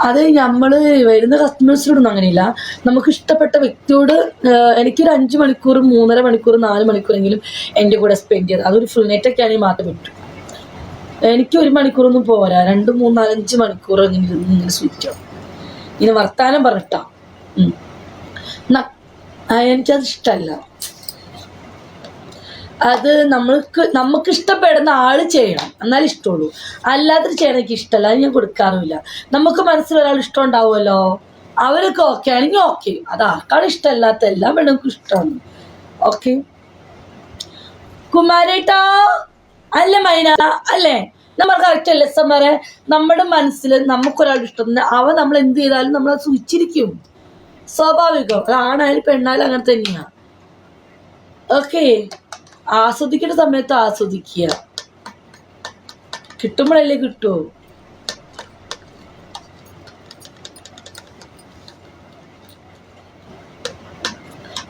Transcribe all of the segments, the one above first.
അത് നമ്മൾ വരുന്ന കസ്റ്റമേഴ്സിനോടൊന്നും അങ്ങനെയില്ല. നമുക്ക് ഇഷ്ടപ്പെട്ട വ്യക്തിയോട് എനിക്ക് എനിക്കൊരു അഞ്ച് മണിക്കൂർ മൂന്നര മണിക്കൂർ നാല് മണിക്കൂറെങ്കിലും എന്റെ കൂടെ സ്പെൻഡ് ചെയ്ത് അതൊരു ഫുൾ നൈറ്റൊക്കെ ആണെങ്കിൽ മാത്രം പറ്റും എനിക്ക് ഒരു മണിക്കൂറൊന്നും പോരാ. രണ്ട് മൂന്ന് നാലഞ്ച് മണിക്കൂർ ഇങ്ങനെ ഇരുന്ന് ഇങ്ങനെ ഇങ്ങനെ വർത്താനം പറഞ്ഞിട്ടാ. എനിക്കത് ഇഷ്ടമല്ല അത് നമ്മൾക്ക് നമുക്ക് ഇഷ്ടപ്പെടുന്ന ആൾ ചെയ്യണം. എന്നാലും ഇഷ്ടമുള്ളൂ. അല്ലാതെ ചെയ്യണം എനിക്ക് ഇഷ്ടമല്ല. അത് ഞാൻ കൊടുക്കാറുമില്ല. നമുക്ക് മനസ്സിൽ ഒരാൾ ഇഷ്ടം ഉണ്ടാവുമല്ലോ? അവരൊക്കെ ഓക്കെ ആണെങ്കിൽ ഓക്കെ അത് ആർക്കാണ് ഇഷ്ടമല്ലാത്ത? എല്ലാ പെണ്ണുങ്ങൾക്കും ഇഷ്ടമാണ്. ഓക്കെ കുമാരേട്ടാ അല്ല മൈന? അല്ലേ? നമ്മൾ കറക്റ്റ് അല്ലേ സമരെ നമ്മുടെ മനസ്സിൽ നമുക്കൊരാൾ ഇഷ്ടം. അവ നമ്മൾ എന്ത് ചെയ്താലും നമ്മൾ അത് സൂചിച്ചിരിക്കും സ്വാഭാവികം. ആണായാലും പെണ്ണായാലും അങ്ങനെ തന്നെയാ. ഓക്കെ ആസ്വദിക്കേണ്ട സമയത്ത് ആസ്വദിക്കുക. കിട്ടുമ്പോഴല്ലേ കിട്ടുമോ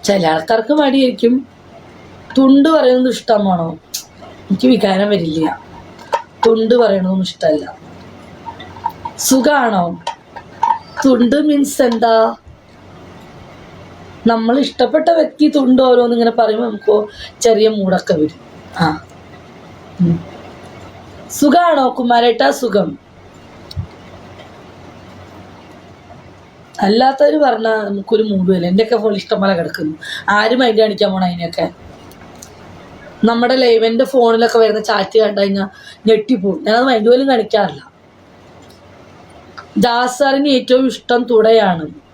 ചില ആൾക്കാർക്ക് മടിയായിരിക്കും. തുണ്ട് പറയുന്നത് ഇഷ്ടമാണോ? എനിക്ക് വികാരം വരില്ല. തുണ്ട് പറയണതൊന്നും ഇഷ്ടമല്ല. സുഖാണോ? തുണ്ട് മീൻസ് എന്താ? നമ്മൾ ഇഷ്ടപ്പെട്ട വ്യക്തി തുണ്ട് ഓരോന്ന് ഇങ്ങനെ പറയുമ്പോൾ നമുക്ക് ചെറിയ മൂടൊക്കെ വരും. ആ. സുഖാണോ കുമാരേട്ടാ? സുഖം. അല്ലാത്തവർ പറഞ്ഞാൽ നമുക്കൊരു മൂഡ് മൂടുമല്ല എന്റെയൊക്കെ ഫോൺ ഇഷ്ടംപോലെ കിടക്കുന്നു. ആരും അതിന്റെ കാണിക്കാൻ പോണ അതിനെയൊക്കെ. നമ്മുടെ ലൈവ് എന്റെ ഫോണിലൊക്കെ വരുന്ന ചാറ്റ് കണ്ടു കഴിഞ്ഞാൽ ഞെട്ടിപ്പോവും ഞാനത് മൈൻഡ് പോലും കാണിക്കാറില്ല. ദാസാറിന് ഏറ്റവും ഇഷ്ടം തുടയാണ്.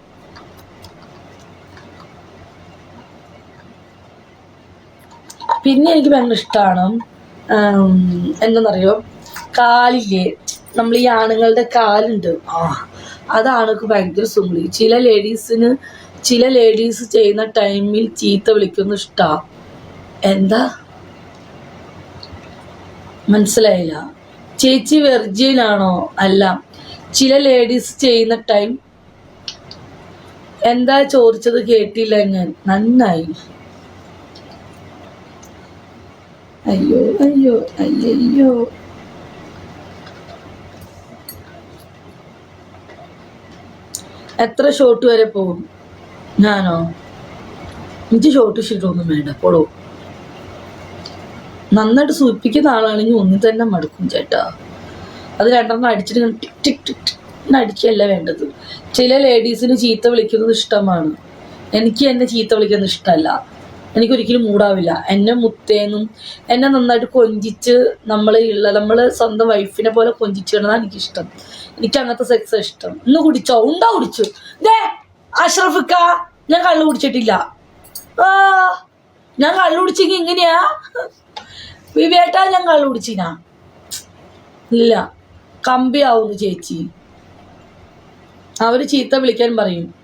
പിന്നെ എനിക്ക് ഭയങ്കര ഇഷ്ടമാണ് എന്താണെന്നറിയോ കാലില്ലേ നമ്മൾ ഈ ആണുങ്ങളുടെ കാലുണ്ട്. ആ അതാണ് എനിക്ക് ഭയങ്കര സുഖം ചില ലേഡീസിന് ചില ലേഡീസ് ചെയ്യുന്ന ടൈമിൽ ചീത്ത വിളിക്കുന്ന ഇഷ്ടാ. എന്താ? മനസ്സിലായില്ല. ചേച്ചി വെർജിൻ ആണോ? അല്ല. ചില ലേഡീസ് ചെയ്യുന്ന ടൈം എന്താ ചോദിച്ചത് കേട്ടില്ല ഞാൻ. നന്നായി. അയ്യോ അയ്യോ അയ്യോ എത്ര ഷോട്ട് വരെ പോകും? ഞാനോ? എനിക്ക് ഷോട്ട് ഇഷ്ടമൊന്നും വേണ്ട പോളൂ നന്നായിട്ട് സൂചിപ്പിക്കുന്ന ആളാണെങ്കിൽ ഒന്ന് തന്നെ മടുക്കും ചേട്ടാ. അത് രണ്ടെണ്ണം അടിച്ചിട്ട് ടിക് ടിക് ടിക് അടിക്കല്ല വേണ്ടത്. ചില ലേഡീസിന് ചീത്ത വിളിക്കുന്നത് ഇഷ്ടമാണ്. എനിക്ക് എന്നെ ചീത്ത വിളിക്കുന്നത് ഇഷ്ടമല്ല. എനിക്കൊരിക്കലും മൂടാവില്ല. എന്നെ മുത്തേന്നും എന്നെ നന്നായിട്ട് കൊഞ്ചിച്ച് നമ്മൾ ഉള്ള നമ്മൾ സ്വന്തം വൈഫിനെ പോലെ കൊഞ്ചിച്ച് കിടന്നാണ് എനിക്കിഷ്ടം. എനിക്ക് അങ്ങനത്തെ സെക്സ് ഇഷ്ടം. ഇന്ന് കുടിച്ചോ? ഉണ്ടാ കുടിച്ചു? ദേ അഷ്റഫിക്ക ഞാൻ കള്ളു കുടിച്ചിട്ടില്ല. ആ ഞാൻ കള്ളു കുടിച്ചെങ്കിൽ എങ്ങനെയാ? വിവേട്ടാ ഞാൻ കള്ളു കുടിച്ചിനാ? ഇല്ല. കമ്പിയാവുന്നു ചേച്ചി. അവർ ചീത്ത വിളിക്കാൻ പറയും.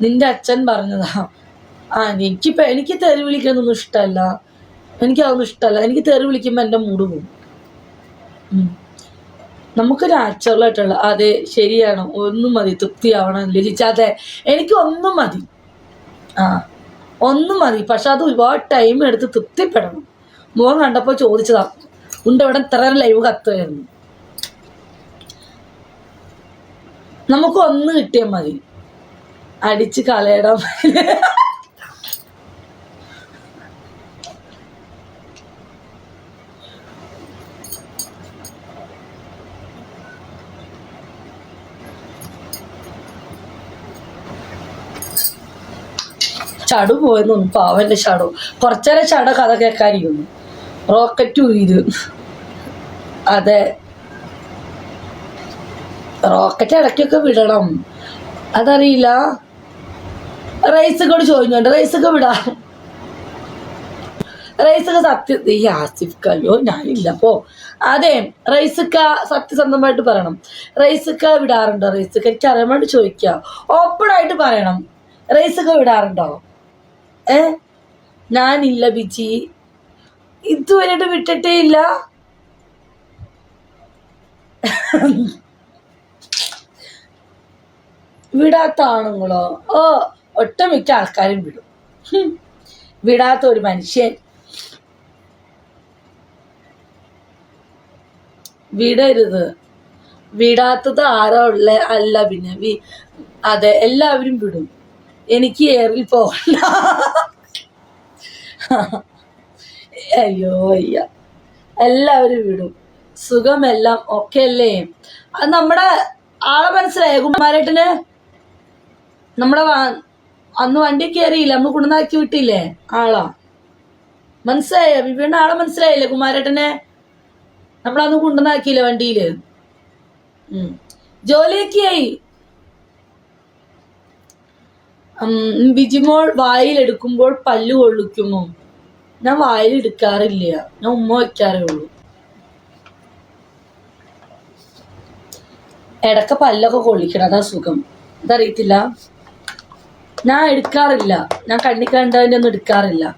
നിന്റെ അച്ഛൻ പറഞ്ഞതാ. ആ എനിക്കിപ്പോ എനിക്ക് തെറി വിളിക്കാനൊന്നും ഇഷ്ടമല്ല എനിക്കതൊന്നും ഇഷ്ടമല്ല എനിക്ക് തെറി വിളിക്കുമ്പോൾ എന്റെ മൂഡ് പോകും നമുക്ക് നാച്ചുറലായിട്ടുള്ള അതെ ശരിയാണ്. ഒന്നും മതി. തൃപ്തിയാവണം. ലജിച്ചാതെ എനിക്ക് ഒന്നും മതി. ആ ഒന്നും മതി. പക്ഷെ അത് ഒരുപാട് ടൈം എടുത്ത് തൃപ്തിപ്പെടണം. മുഖം കണ്ടപ്പോൾ ചോദിച്ചതാ ഉണ്ട് ഇവിടെ ഇത്ര ലൈവ് കത്തുമായിരുന്നു നമുക്ക് ഒന്ന് കിട്ടിയാൽ മതി. അടിച്ച് കളയണം ചടു പോയെന്ന് പാവന്റെ ചടു. കുറച്ചേരം ചട കഥ കേൾക്കാനിരുന്നു റോക്കറ്റ് ഉയിര് അതെ. റോക്കറ്റ് ഇടയ്ക്കൊക്കെ വിടണം. അതറിയില്ല. റൈസൊക്കെ ചോദിച്ചോണ്ട് റൈസൊക്കെ വിടാം. റൈസൊക്കെ സത്യം ഈ ആസിഫ്ക്ക അയ്യോ ഞാനില്ല. പോ. അതെ. റൈസക്ക സത്യസന്ധമായിട്ട് പറയണം. റൈസക്ക വിടാറുണ്ടോ? റൈസക്ക എനിക്ക് അറിയാൻ വേണ്ടി ചോദിക്കുക ഓപ്പൺ ആയിട്ട് പറയണം. റൈസൊക്കെ വിടാറുണ്ടോ? ഏ? ഞാനില്ല ബിജി. ഇതുവരെയായിട്ട് വിട്ടിട്ടേ ഇല്ല. വിടാത്ത ആണുങ്ങളോ? ഓ ഒട്ടുമിക്ക ആൾക്കാരും വിടും. വിടാത്ത ഒരു മനുഷ്യൻ. വിടരുത്. വിടാത്തത് ആരാ ഉള്ള? അല്ല പിന്നെ അതെ എല്ലാവരും വിടും. എനിക്ക് ഏറിൽ പോകണ്ട അയ്യോ അയ്യ എല്ലാവരും വിടും. സുഖമെല്ലാം ഒക്കെ അല്ലേ അത് നമ്മുടെ ആളെ മനസ്സിലായോ? കുമാരേട്ടന്? നമ്മുടെ അന്ന് വണ്ടി കയറിയില്ല നമ്മൾ കുണനാക്കി വിട്ടില്ലേ? ആളാ. മനസ്സിലായ? വിവീണ്ട ആളെ മനസ്സിലായില്ലേ കുമാരേട്ടനെ? നമ്മളന്ന് കുണ്ടുന്നാക്കിയില്ല വണ്ടിയിൽ? ഉം. ബിജിമോൾ വായിലെടുക്കുമ്പോൾ പല്ല് കൊള്ളിക്കുമോ? ഞാൻ വായിലെടുക്കാറില്ല. ഞാൻ ഉമ്മ വയ്ക്കാറേ ഉള്ളൂ ഇടക്ക പല്ലൊക്കെ കൊള്ളിക്കണം. അതാ സുഖം. അതറിയത്തില്ല? ഞാൻ എടുക്കാറില്ല. ഞാൻ കണ്ണി കണ്ടതിന്റെ ഒന്നും എടുക്കാറില്ല.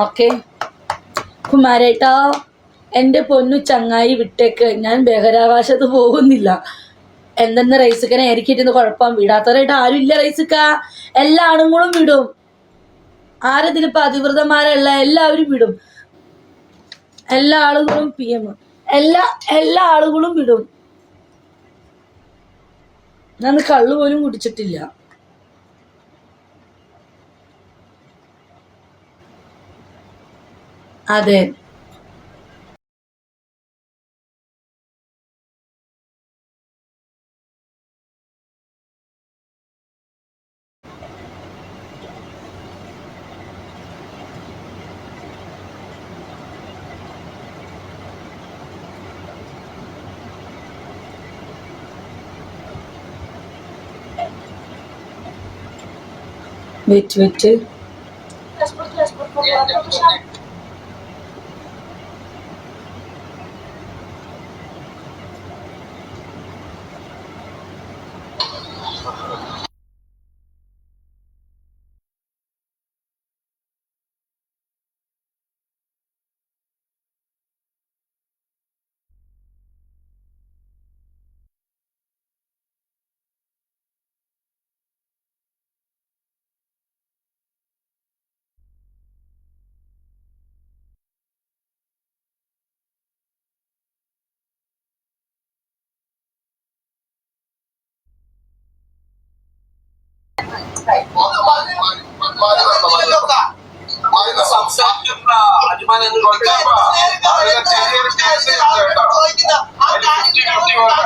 ഓക്കെ. കുമാരേട്ടാ എന്റെ പൊന്നു ചങ്ങായി വിട്ടേക്ക്. ഞാൻ ബഹിരാകാശത്ത് പോകുന്നില്ല. എന്തെന്ന് റൈസുക്കനെ എനിക്കിരുന്ന് കുഴപ്പം? വിടാത്തവരായിട്ട് ആരും ഇല്ല റൈസുക്ക. എല്ലാ ആണുങ്ങളും വിടും. ആരതിലിപ്പോ അതിവൃതന്മാരല്ല എല്ലാവരും വിടും. എല്ലാ ആളുകളും പി എം എല്ലാ എല്ലാ ആളുകളും വിടും. ഞാൻ കള്ളു പോലും കുടിച്ചിട്ടില്ല. അതെ. வெயிட் வெயிட்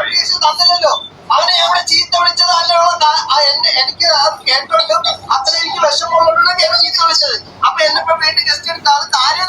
കേസ് കേട്ടോ തന്നില്ലല്ലോ അവനെ എവിടെ ചീത്ത വിളിച്ചത് അല്ലുള്ള എന്നെ എനിക്ക് കേട്ടോളൂ അത്ര എനിക്ക് വിഷമമുള്ളതുകൊണ്ടാണ് എന്നെ ചീത്ത വിളിച്ചത് അപ്പൊ എന്നെ ഇപ്പൊ ഗസ്റ്റ് എടുത്ത് അത് കാര്യം